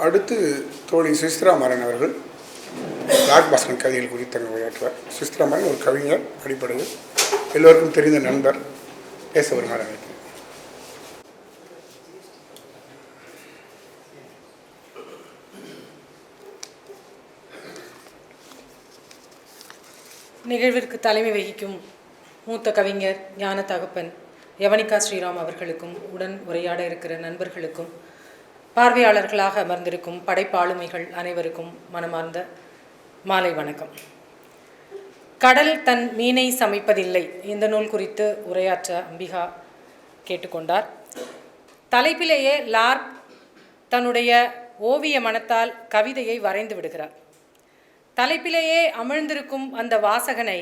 அடுத்து தோழி சுசித்ராமரன் அவர்கள் லார்ட் பாஸ்கன் கவிதைகள் குறித்து அங்கே உரையாற்றுவார் சுசித்ராமரன் ஒரு கவிஞர் அடிப்படையில் எல்லோருக்கும் தெரிந்த நண்பர் பேச வருமாறு அழைக்கிறேன். நிகழ்விற்கு தலைமை வகிக்கும் மூத்த கவிஞர் ஞான தகப்பன் யவனிகா ஸ்ரீராம் அவர்களுக்கும் உடன் உரையாட இருக்கிற நண்பர்களுக்கும் பார்வையாளர்களாக அமர்ந்திருக்கும் படைப்பாளுமைகள் அனைவருக்கும் மனமார்ந்த மாலை வணக்கம். கடல் தன் மீனை சமைப்பதில்லை. இந்த நூல் குறித்து உரையாற்ற அம்பிகா கேட்டுக்கொண்டார். தலைப்பிலேயே லார்க் தன்னுடைய ஓவிய மனத்தால் கவிதையை வரைந்து விடுகிறார். தலைப்பிலேயே அமிழ்ந்திருக்கும் அந்த வாசகனை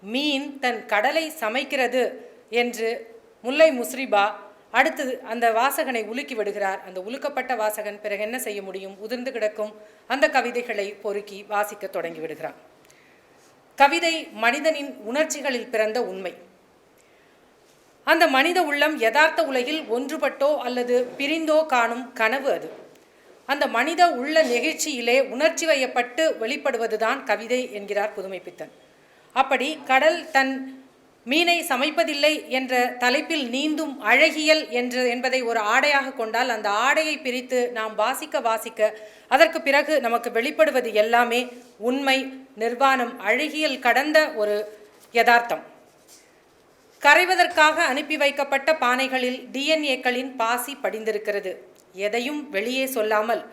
மீன் தன் கடலை சமைக்கிறது என்று முல்லை முஸ்ரிபா அடுத்தது அந்த வாசகனை உலுக்கி விடுகிறார். அந்த உலுக்கப்பட்ட வாசகன் பிறகு என்ன செய்ய முடியும்? உதிர்ந்து கிடக்கும் அந்த கவிதைகளை பொறுக்கி வாசிக்க தொடங்கி விடுகிறான். கவிதை மனிதனின் உணர்ச்சிகளில் பிறந்த உண்மை. அந்த மனித உள்ளம் யதார்த்த உலகில் ஒன்றுபட்டோ அல்லது பிரிந்தோ காணும் கனவு அது. அந்த மனித உள்ள நெகிழ்ச்சியிலே உணர்ச்சி வயப்பட்டு வெளிப்படுவதுதான் கவிதை என்கிறார் புதுமைப்பித்தன். அப்படி கடல் தன் மீனை சமைப்பதில்லை என்ற தலைப்பில் நீந்தும் அழகியல் என்று என்பதை ஒரு ஆடையாக கொண்டால் அந்த ஆடையை பிரித்து நாம் வாசிக்க வாசிக்க அதற்கு பிறகு நமக்கு வெளிப்படுவது எல்லாமே உண்மை நிர்வாணம் அழகியல் கடந்த ஒரு யதார்த்தம். கரைவதற்காக அனுப்பி வைக்கப்பட்ட பானைகளில் டிஎன்ஏக்களின் பாசி படிந்திருக்கிறது. எதையும் வெளியே சொல்லாமல்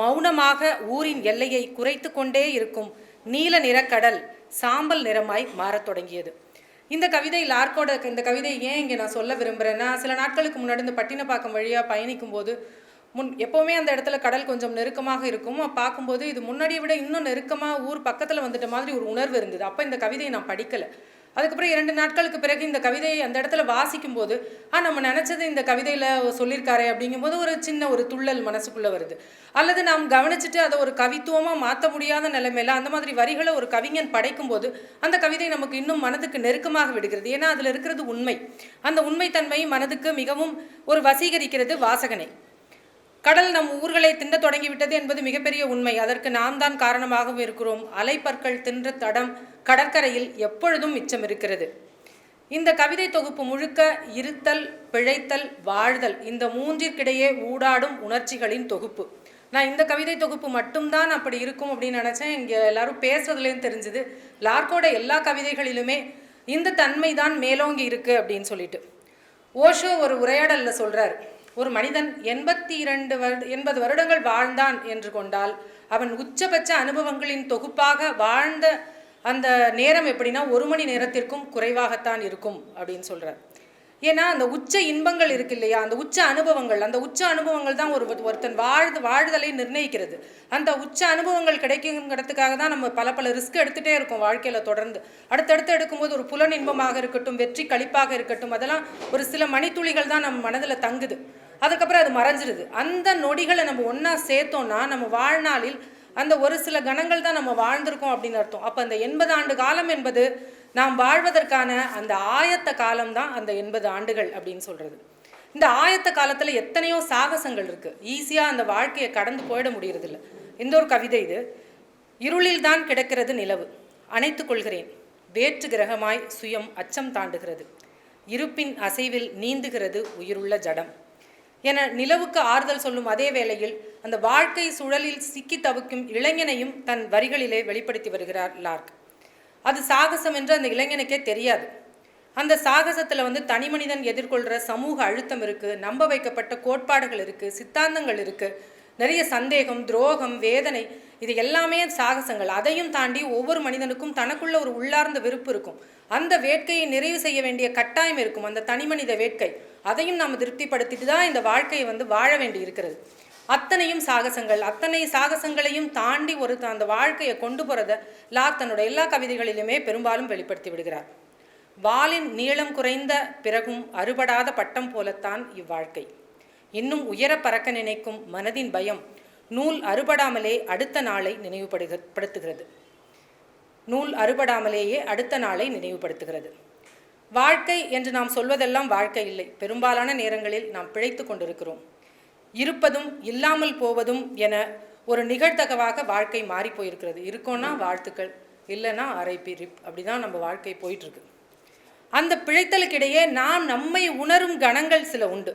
மௌனமாக ஊரின் எல்லையை குறைத்து கொண்டே இருக்கும் நீல நிறக்கடல் சாம்பல் நிறமாய் மாறத் தொடங்கியது. இந்த கவிதை லார்க்கோட இந்த கவிதை ஏன் இங்கே நான் சொல்ல விரும்புகிறேன்னா சில நாட்களுக்கு முன்னாடி இந்த பட்டினப்பாக்கம் வழியாக பயணிக்கும் போது முன் எப்போவுமே அந்த இடத்துல கடல் கொஞ்சம் நெருக்கமாக இருக்கும். பார்க்கும்போது இது முன்னாடியை விட இன்னும் நெருக்கமாக ஊர் பக்கத்தில் வந்துட்ட மாதிரி ஒரு உணர்வு இருந்தது. அப்போ இந்த கவிதையை நான் படிக்கலை. அதுக்கப்புறம் இரண்டு நாட்களுக்கு பிறகு இந்த கவிதையை அந்த இடத்துல வாசிக்கும் போது ஆ நம்ம நினச்சது இந்த கவிதையில் சொல்லியிருக்காரே அப்படிங்கும்போது ஒரு சின்ன ஒரு துள்ளல் மனசுக்குள்ளே வருது. அல்லது நாம் கவனிச்சுட்டு அதை ஒரு கவித்துவமாக மாற்ற முடியாத நிலைமையில அந்த மாதிரி வரிகளை ஒரு கவிஞன் படைக்கும்போது அந்த கவிதை நமக்கு இன்னும் மனதுக்கு நெருக்கமாக விடுகிறது. ஏன்னா அதில் இருக்கிறது உண்மை. அந்த உண்மைத்தன்மை மனதுக்கு மிகவும் ஒரு வசீகரிக்கிறது வாசகனை. கடல் நம் ஊர்களை தின்ன தொடங்கிவிட்டது என்பது மிகப்பெரிய உண்மை. அதற்கு நாம் தான் காரணமாகவும் இருக்கிறோம். அலைப்பற்கள் தின்ற தடம் கடற்கரையில் எப்பொழுதும் மிச்சம் இருக்கிறது. இந்த கவிதை தொகுப்பு முழுக்க இருத்தல் பிழைத்தல் வாழ்தல் இந்த மூன்றிற்கிடையே ஊடாடும் உணர்ச்சிகளின் தொகுப்பு. நான் இந்த கவிதை தொகுப்பு மட்டும்தான் அப்படி இருக்கும் அப்படின்னு நினச்சேன். இங்கே எல்லாரும் பேசுறதுலேயும் தெரிஞ்சுது. லார்க்கோட எல்லா கவிதைகளிலுமே இந்த தன்மை தான் மேலோங்கி இருக்குது அப்படின்னு சொல்லிட்டு. ஓஷோ ஒரு உரையாடலில் சொல்கிறார் ஒரு மனிதன் எண்பத்தி இரண்டு வருட எண்பது வருடங்கள் வாழ்ந்தான் என்று கொண்டால் அவன் உச்சபட்ச அனுபவங்களின் தொகுப்பாக வாழ்ந்த அந்த நேரம் எப்படின்னா ஒரு மணி நேரத்திற்கும் குறைவாகத்தான் இருக்கும் அப்படின்னு சொல்கிறார் ஏன்னா அந்த உச்ச இன்பங்கள் இருக்கு இல்லையா? அந்த உச்ச அனுபவங்கள் அந்த உச்ச அனுபவங்கள் தான் ஒரு ஒருத்தன் வாழ்து வாழ்தலை நிர்ணயிக்கிறது. அந்த உச்ச அனுபவங்கள் கிடைக்குங்கிறதுக்காக தான் நம்ம பல பல ரிஸ்க் எடுத்துகிட்டே இருக்கோம் வாழ்க்கையில் தொடர்ந்து. அடுத்தடுத்து எடுக்கும்போது ஒரு புலன் இன்பமாக இருக்கட்டும் வெற்றி கழிப்பாக இருக்கட்டும் அதெல்லாம் ஒரு சில மணித்துளிகள் தான் நம்ம மனதில் தங்குது. அதுக்கப்புறம் அது மறைஞ்சிருது. அந்த நொடிகளை நம்ம ஒன்றா சேர்த்தோன்னா நம்ம வாழ்நாளில் அந்த ஒரு சில கணங்கள் தான் நம்ம வாழ்ந்திருக்கோம் அப்படின்னு அர்த்தம். அப்போ அந்த எண்பது ஆண்டு காலம் என்பது நாம் வாழ்வதற்கான அந்த ஆயத்த காலம் தான் அந்த எண்பது ஆண்டுகள் அப்படின்னு சொல்கிறது இந்த ஆயத்த காலத்தில் எத்தனையோ சாகசங்கள் இருக்குது ஈஸியாக அந்த வாழ்க்கையை கடந்து போயிட முடியறதில்ல. இந்த ஒரு கவிதை இது. இருளில் தான் கிடக்கிறது நிலவு. அணைத்து கொள்கிறேன். வேற்று கிரகமாய் சுயம் அச்சம் தாண்டுகிறது. இருப்பின் அசைவில் நீந்துகிறது உயிருள்ள ஜடம். என நிலவுக்கு ஆறுதல் சொல்லும் அதே வேளையில் அந்த வாழ்க்கை சுழலில் சிக்கி தவிக்கும் இளைஞனையும் தன் வரிகளிலே வெளிப்படுத்தி வருகிறார் லார்க். அது சாகசம் என்று அந்த இளைஞனுக்கே தெரியாது. அந்த சாகசத்தில் வந்து தனி மனிதன் எதிர்கொள்கிற சமூக அழுத்தம் இருக்குது நம்ப வைக்கப்பட்ட கோட்பாடுகள் இருக்குது சித்தாந்தங்கள் இருக்குது நிறைய சந்தேகம் துரோகம் வேதனை இது எல்லாமே சாகசங்கள். அதையும் தாண்டி ஒவ்வொரு மனிதனுக்கும் தனக்குள்ள ஒரு உள்ளார்ந்த விருப்பு இருக்கும். அந்த வேட்கையை நிறைவு செய்ய வேண்டிய கட்டாயம் இருக்கும். அந்த தனி மனித வேட்கை. அதையும் நாம் திருப்திப்படுத்திட்டு தான் இந்த வாழ்க்கையை வந்து வாழ வேண்டி இருக்கிறது. அத்தனையும் சாகசங்கள். அத்தனை சாகசங்களையும் தாண்டி ஒரு அந்த வாழ்க்கையை கொண்டு போகிறத லாக் தன்னோட எல்லா கவிதைகளிலுமே பெரும்பாலும் வெளிப்படுத்தி விடுகிறார். வாலின் நீளம் குறைந்த பிறகும் அறுபடாத பட்டம் போலத்தான் இவ்வாழ்க்கை. இன்னும் உயர பறக்க நினைக்கும் மனதின் பயம் நூல் அறுபடாமலே அடுத்த நாளை நினைவுபடுகப்படுத்துகிறது நூல் அறுபடாமலேயே அடுத்த நாளை நினைவுபடுத்துகிறது. வாழ்க்கை என்று நாம் சொல்வதெல்லாம் வாழ்க்கை இல்லை. பெரும்பாலான நேரங்களில் நாம் பிழைத்து கொண்டிருக்கிறோம். இருப்பதும் இல்லாமல் போவதும் என ஒரு நிகழ்த்தகவாக வாழ்க்கை மாறி போயிருக்கிறது. இருக்கோன்னா வாழ்த்துக்கள் இல்லைன்னா அரைப்பிரிப் அப்படி தான் நம்ம வாழ்க்கை போயிட்டுருக்கு அந்த பிழைத்தலுக்கிடையே நாம் நம்மை உணரும் கணங்கள் சில உண்டு.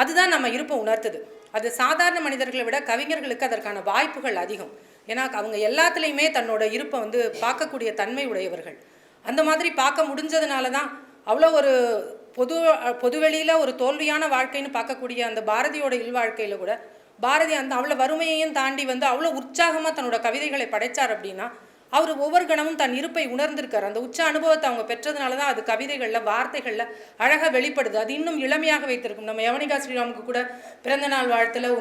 அதுதான் நம்ம இருப்பை உணர்த்துது. அது சாதாரண மனிதர்களை விட கவிஞர்களுக்கு அதற்கான வாய்ப்புகள் அதிகம். ஏன்னா அவங்க எல்லாத்துலேயுமே தன்னோட இருப்பை வந்து பார்க்கக்கூடிய தன்மை உடையவர்கள். அந்த மாதிரி பார்க்க முடிஞ்சதுனால தான் அவ்வளோ ஒரு பொது பொதுவெளியில் ஒரு தோல்வியான வாழ்க்கைன்னு பார்க்கக்கூடிய அந்த பாரதியோட இல்வாழ்க்கையில் கூட பாரதி அந்த அவ்வளோ வறுமையையும் தாண்டி வந்து அவ்வளோ உற்சாகமாக தன்னோட கவிதைகளை படைச்சார் அப்படின்னா அவர் ஒவ்வொரு கணமும் தன் இருப்பை உணர்ந்திருக்கார். அந்த உச்ச அனுபவத்தை அவங்க பெற்றதுனால தான் அது கவிதைகளில் வார்த்தைகளில் அழகாக வெளிப்படுது. அது இன்னும் இளமையாக வைத்திருக்கும். நம்ம யவனிகா ஸ்ரீராமுக்கு கூட பிறந்த நாள்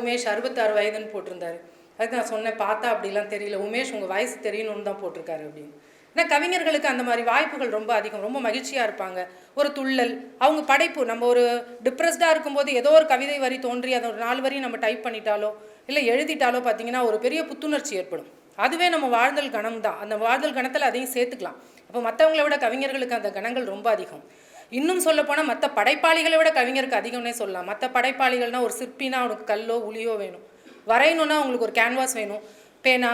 உமேஷ் அறுபத்தாறு வயதுன்னு போட்டிருந்தாரு. அதுக்கு நான் சொன்னேன் பார்த்தா அப்படிலாம் தெரியல. உமேஷ் உங்கள் வயசு தெரியணும்னு தான் போட்டிருக்காரு அப்படின்னு. ஏன்னா கவிஞர்களுக்கு அந்த மாதிரி வாய்ப்புகள் ரொம்ப அதிகம். ரொம்ப மகிழ்ச்சியாக இருப்பாங்க. ஒரு துள்ளல் அவங்க படைப்பு. நம்ம ஒரு டிப்ரெஸ்டாக இருக்கும்போது ஏதோ ஒரு கவிதை வரி தோன்றி அதை ஒரு நாலு வரி நம்ம டைப் பண்ணிட்டாலோ இல்லை எழுதிட்டாலோ பார்த்தீங்கன்னா ஒரு பெரிய புத்துணர்ச்சி ஏற்படும். அதுவே நம்ம வாழ்தல் கணம் தான் அந்த வாழ்தல் கணத்தில் அதையும் சேர்த்துக்கலாம். அப்போ மற்றவங்கள விட கவிஞர்களுக்கு அந்த கணங்கள் ரொம்ப அதிகம். இன்னும் சொல்லப்போனால் மற்ற படைப்பாளிகளை விட கவிஞருக்கு அதிகம்னே சொல்லலாம். மற்ற படைப்பாளிகள்னால் ஒரு சிற்பினா அவனுக்கு கல்லோ உளியோ வேணும். வரையணுன்னா அவங்களுக்கு ஒரு கேன்வாஸ் வேணும். பேனா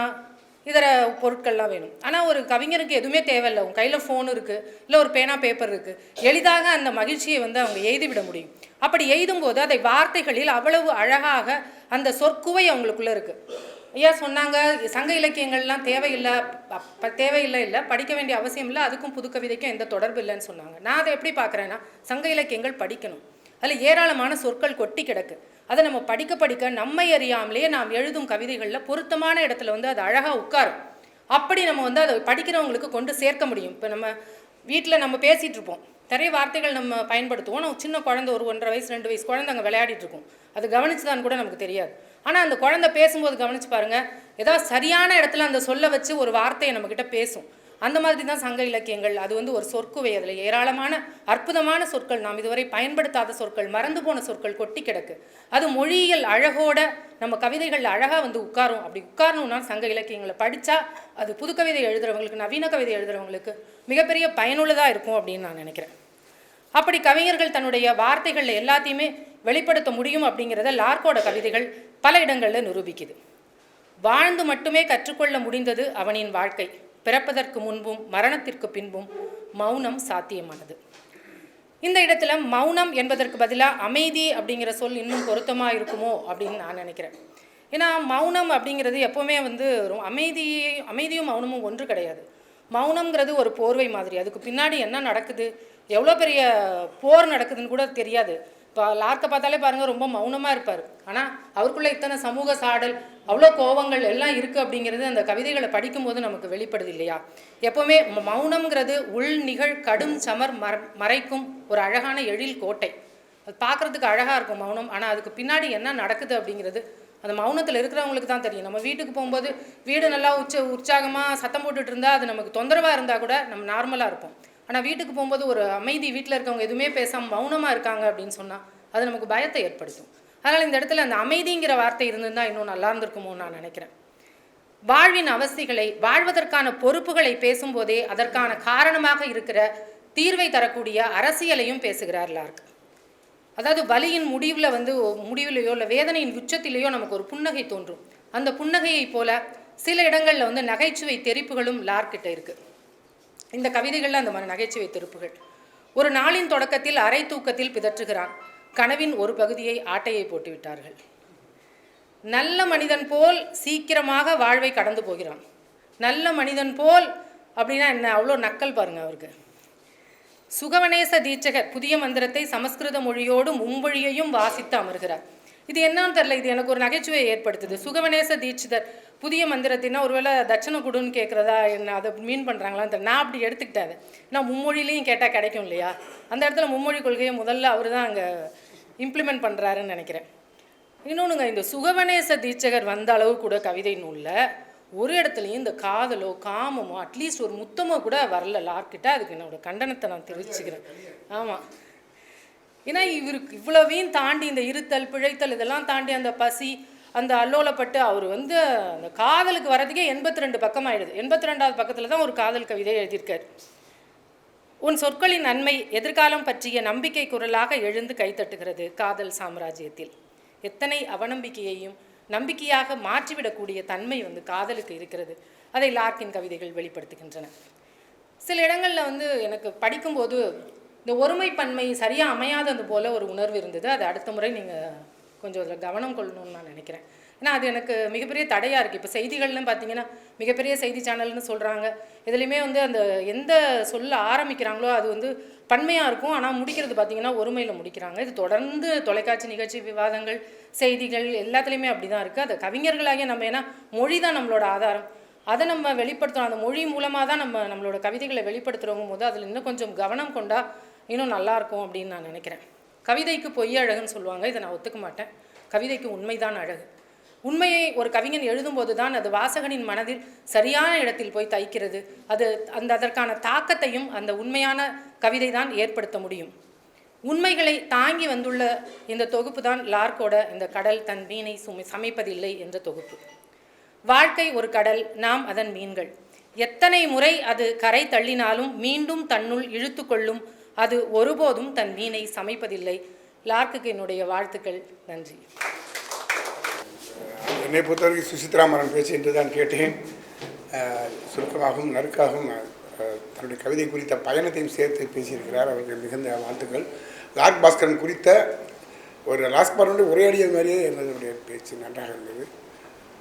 இதர பொருட்கள்லாம் வேணும். ஆனால் ஒரு கவிஞருக்கு எதுவுமே தேவையில்லை. அவங்க கையில் ஃபோன் இருக்குது இல்லை ஒரு பேனா பேப்பர் இருக்குது எளிதாக அந்த மகிழ்ச்சியை வந்து அவங்க எழுதிவிட முடியும். அப்படி எழுதும்போது அதை வார்த்தைகளில் அவ்வளவு அழகாக அந்த சொற்குவை அவங்களுக்குள்ளே இருக்குது ஐயா சொன்னாங்க சங்க இலக்கியங்கள்லாம் தேவையில்லை தேவையில்லை இல்லை படிக்க வேண்டிய அவசியம் இல்லை அதுக்கும் புது கவிதைக்கும் எந்த தொடர்பு இல்லைன்னு சொன்னாங்க. நான் அதை எப்படி பார்க்குறேன்னா சங்க இலக்கியங்கள் படிக்கணும். அதில் ஏராளமான சொற்கள் கொட்டி கிடக்கு. அதை நம்ம படிக்க படிக்க நம்மை அறியாமலேயே நாம் எழுதும் கவிதைகளில் பொருத்தமான இடத்துல வந்து அது அழகாக உட்காரும். அப்படி நம்ம வந்து அதை படிக்கிறவங்களுக்கு கொண்டு சேர்க்க முடியும். இப்போ நம்ம வீட்டில் நம்ம பேசிகிட்டு இருப்போம். நிறைய வார்த்தைகள் நம்ம பயன்படுத்துவோம். நம்ம சின்ன குழந்தை ஒரு ஒன்றரை வயசு ரெண்டு வயசு குழந்தை அங்கே விளையாடிட்டு இருக்கோம். அது கவனிச்சுதான் கூட நமக்கு தெரியாது. ஆனால் அந்த குழந்தை பேசும்போது கவனிச்சு பாருங்க. ஏதாவது சரியான இடத்துல அந்த சொல்ல வச்சு ஒரு வார்த்தையை நம்மக்கிட்ட பேசும். அந்த மாதிரி தான் சங்க இலக்கியங்கள். அது வந்து ஒரு சொற்குவை அதில். ஏராளமான அற்புதமான சொற்கள் நாம் இதுவரை பயன்படுத்தாத சொற்கள் மறந்து போன சொற்கள் கொட்டி கிடக்கு. அது மொழியியல் அழகோட நம்ம கவிதைகள் அழகாக வந்து உட்காரும். அப்படி உட்காரணும்னா சங்க இலக்கியங்களை படித்தா அது புது கவிதை எழுதுறவங்களுக்கு நவீன கவிதை எழுதுறவங்களுக்கு மிகப்பெரிய பயனுள்ளதாக இருக்கும் அப்படின்னு நான் நினைக்கிறேன். அப்படி கவிஞர்கள் தன்னுடைய வார்த்தைகளில் எல்லாத்தையுமே வெளிப்படுத்த முடியும் அப்படிங்கிறத லார்க்கோட கவிதைகள் பல இடங்களில் நிரூபிக்குது. வாழ்ந்து மட்டுமே கற்றுக்கொள்ள முடிந்தது அவனின் வாழ்க்கை. பிறப்பதற்கு முன்பும் மரணத்திற்கு பின்பும் மௌனம் சாத்தியமானது. இந்த இடத்துல மௌனம் என்பதற்கு பதிலாக அமைதி அப்படிங்கிற சொல் இன்னும் பொருத்தமாக இருக்குமோ அப்படின்னு நான் நினைக்கிறேன். ஏன்னா மௌனம் அப்படிங்கிறது எப்போவுமே வந்து ரொ- அமைதி அமைதியும் மௌனமும் ஒன்று கிடையாது. மௌனம்ங்கிறது ஒரு போர்வை மாதிரி. அதுக்கு பின்னாடி என்ன நடக்குது? எவ்வளோ பெரிய போர் நடக்குதுன்னு கூட தெரியாது. இப்போ லார்க்கை பார்த்தாலே பாருங்கள் ரொம்ப மௌனமாக இருப்பார். ஆனால் அவருக்குள்ளே இத்தனை சமூக சாடல் அவ்வளோ கோவங்கள் எல்லாம் இருக்குது அப்படிங்கிறது அந்த கவிதைகளை படிக்கும்போது நமக்கு வெளிப்படுது இல்லையா? எப்போவுமே ம- மௌனம்ங்கிறது உள் நிகழ் கடும் சமர் மர மறைக்கும் ஒரு அழகான எழில் கோட்டை. அது பார்க்குறதுக்கு அழகாக இருக்கும் மௌனம். ஆனால் அதுக்கு பின்னாடி என்ன நடக்குது அப்படிங்கிறது அந்த மௌனத்தில் இருக்கிறவங்களுக்கு தான் தெரியும். நம்ம வீட்டுக்கு போகும்போது வீடு நல்லா உச்ச உற்சாகமாக சத்தம் போட்டுட்டு இருந்தால் அது நமக்கு தொந்தரவாக இருந்தால் கூட நம்ம நார்மலாக இருப்போம். ஆனால் வீட்டுக்கு போகும்போது ஒரு அமைதி வீட்டில் இருக்கவங்க எதுவுமே பேசாமல் மௌனமாக இருக்காங்க அப்படின்னு சொன்னால் அது நமக்கு பயத்தை ஏற்படுத்தும். அதனால் இந்த இடத்துல அந்த அமைதிங்கிற வார்த்தை இருந்திருந்தால் இன்னும் நல்லா இருந்திருக்குமோ நான் நினைக்கிறேன். வாழ்வின் அவசிகளை வாழ்வதற்கான பொறுப்புகளை பேசும்போதே அதற்கான காரணமாக இருக்கிற தீர்வை தரக்கூடிய அரசியலையும் பேசுகிறார் லார்க். அதாவது வலியின் முடிவில் வந்து முடிவிலையோ இல்லை வேதனையின் உச்சத்திலேயோ நமக்கு ஒரு புன்னகை தோன்றும். அந்த புன்னகையைப் போல சில இடங்களில் வந்து நகைச்சுவை தெரிப்புகளும் லார்க்கிட்ட இருக்குது இந்த கவிதைகளில் அந்த மாதிரி நகைச்சுவை திருப்புகள். ஒரு நாளின் தொடக்கத்தில் அரை தூக்கத்தில் பிதற்றுகிறான். கனவின் ஒரு பகுதியை ஆட்டையை போட்டு விட்டார்கள். நல்ல மனிதன் போல் சீக்கிரமாக வாழ்வை கடந்து போகிறான். நல்ல மனிதன் போல் அப்படின்னா என்ன? அவ்வளோ நக்கல் பாருங்க அவருக்கு. சுகவனேச தீட்சகர் புதிய மந்திரத்தை சமஸ்கிருத மொழியோடு மும்மொழியையும் வாசித்து அமர்கிறார். இது என்னன்னு தெரில இது எனக்கு ஒரு நகைச்சுவையை ஏற்படுத்துது. சுகவனேச தீட்சிதர் புதிய மந்திரத்தின்னா ஒருவேளை தட்சணை கொடுன்னு கேட்குறதா என்ன அதை மீன் பண்ணுறாங்களான்னு தெரியல. நான் அப்படி எடுத்துக்கிட்டேன் நான் மும்மொழிலையும் கேட்டால் கிடைக்கும் இல்லையா? அந்த இடத்துல மும்மொழி கொள்கையை முதல்ல அவர் தான் அங்கே இம்ப்ளிமெண்ட் பண்ணுறாருன்னு நினைக்கிறேன். இன்னொன்றுங்க இந்த சுகவனேச தீட்சகர் வந்த அளவு கூட கவிதை நூலில் ஒரு இடத்துலையும் இந்த காதலோ காமமோ அட்லீஸ்ட் ஒரு முத்தமோ கூட வரல. லார்கிட்ட அதுக்கு என்னோட கண்டனத்தை நான் தெரிவிச்சுக்கிறேன். ஆமாம் ஏன்னா இவருக்கு இவ்வளவையும் தாண்டி இந்த இருத்தல் பிழைத்தல் இதெல்லாம் தாண்டி அந்த பசி அந்த அல்லோலப்பட்டு அவர் வந்து அந்த காதலுக்கு வர்றதுக்கே எண்பத்தி ரெண்டு பக்கம் ஆயிடுது எண்பத்தி ரெண்டாவது பக்கத்தில் தான் ஒரு காதல் கவிதை எழுதியிருக்கார். உன் சொற்களின் நன்மை எதிர்காலம் பற்றிய நம்பிக்கை குரலாக எழுந்து கைத்தட்டுகிறது காதல் சாம்ராஜ்யத்தில். எத்தனை அவநம்பிக்கையையும் நம்பிக்கையாக மாற்றிவிடக்கூடிய தன்மை வந்து காதலுக்கு இருக்கிறது. அதை லார்க்கின் கவிதைகள் வெளிப்படுத்துகின்றன. சில இடங்களில் வந்து எனக்கு படிக்கும்போது இந்த ஒருமைப்பன்மை சரியாக அமையாதது போல ஒரு உணர்வு இருந்தது. அது அடுத்த முறை நீங்கள் கொஞ்சம் அதில் கவனம் கொள்ளணும்னு நான் நினைக்கிறேன். ஏன்னா அது எனக்கு மிகப்பெரிய தடையாக இருக்குது இப்போ செய்திகள்னு பார்த்தீங்கன்னா மிகப்பெரிய செய்தி சேனல்னு சொல்கிறாங்க இதுலேயுமே வந்து அந்த எந்த சொல்ல ஆரம்பிக்கிறாங்களோ அது வந்து பன்மையாக இருக்கும். ஆனால் முடிக்கிறது பார்த்தீங்கன்னா ஒருமையில் முடிக்கிறாங்க. இது தொடர்ந்து தொலைக்காட்சி நிகழ்ச்சி விவாதங்கள் செய்திகள் எல்லாத்துலேயுமே அப்படி தான் இருக்குது அது கவிஞர்களாகிய நம்ம ஏன்னா மொழி தான் நம்மளோட ஆதாரம். அதை நம்ம வெளிப்படுத்துகிறோம் அந்த மொழி மூலமாக தான் நம்ம நம்மளோட கவிதைகளை வெளிப்படுத்துகிறோங்கும் போது அதில் இன்னும் கொஞ்சம் கவனம் கொண்டா இன்னும் நல்லாயிருக்கும் அப்படின்னு நான் நினைக்கிறேன். கவிதைக்கு பொய் அழகுன்னு சொல்லுவாங்க இதை நான் ஒத்துக்க மாட்டேன். கவிதைக்கு உண்மைதான் அழகு. உண்மையை ஒரு கவிஞன் எழுதும்போது தான் அது வாசகனின் மனதில் சரியான இடத்தில் போய் தைக்கிறது. அது அந்த அதற்கான தாக்கத்தையும் அந்த உண்மையான கவிதை தான் ஏற்படுத்த முடியும். உண்மைகளை தாங்கி வந்துள்ள இந்த தொகுப்பு தான் லார்க்கோட இந்த கடல் தன் மீனை சுமை சமைப்பதில்லை என்ற தொகுப்பு. வாழ்க்கை ஒரு கடல் நாம் அதன் மீன்கள். எத்தனை முறை அது கரை தள்ளினாலும் மீண்டும் தன்னுள் இழுத்து கொள்ளும் அது ஒருபோதும் தன் மீனை சமைப்பதில்லை. லார்க்குக்கு என்னுடைய வாழ்த்துக்கள். நன்றி. என்னை பொறுத்தவரைக்கும் சுசித்ரா மரன் பேச்சு என்று தான் கேட்டேன். சுருக்கமாகவும் நறுக்காகவும் தன்னுடைய கவிதை குறித்த பயணத்தையும் சேர்த்து பேசியிருக்கிறார். அவருக்கு மிகுந்த வாழ்த்துக்கள். லார்க் பாஸ்கரன் குறித்த ஒரு லாஸ்ட் பாருடைய உரையாடிய மாதிரியே என்னுடைய பேச்சு நன்றாக இருந்தது.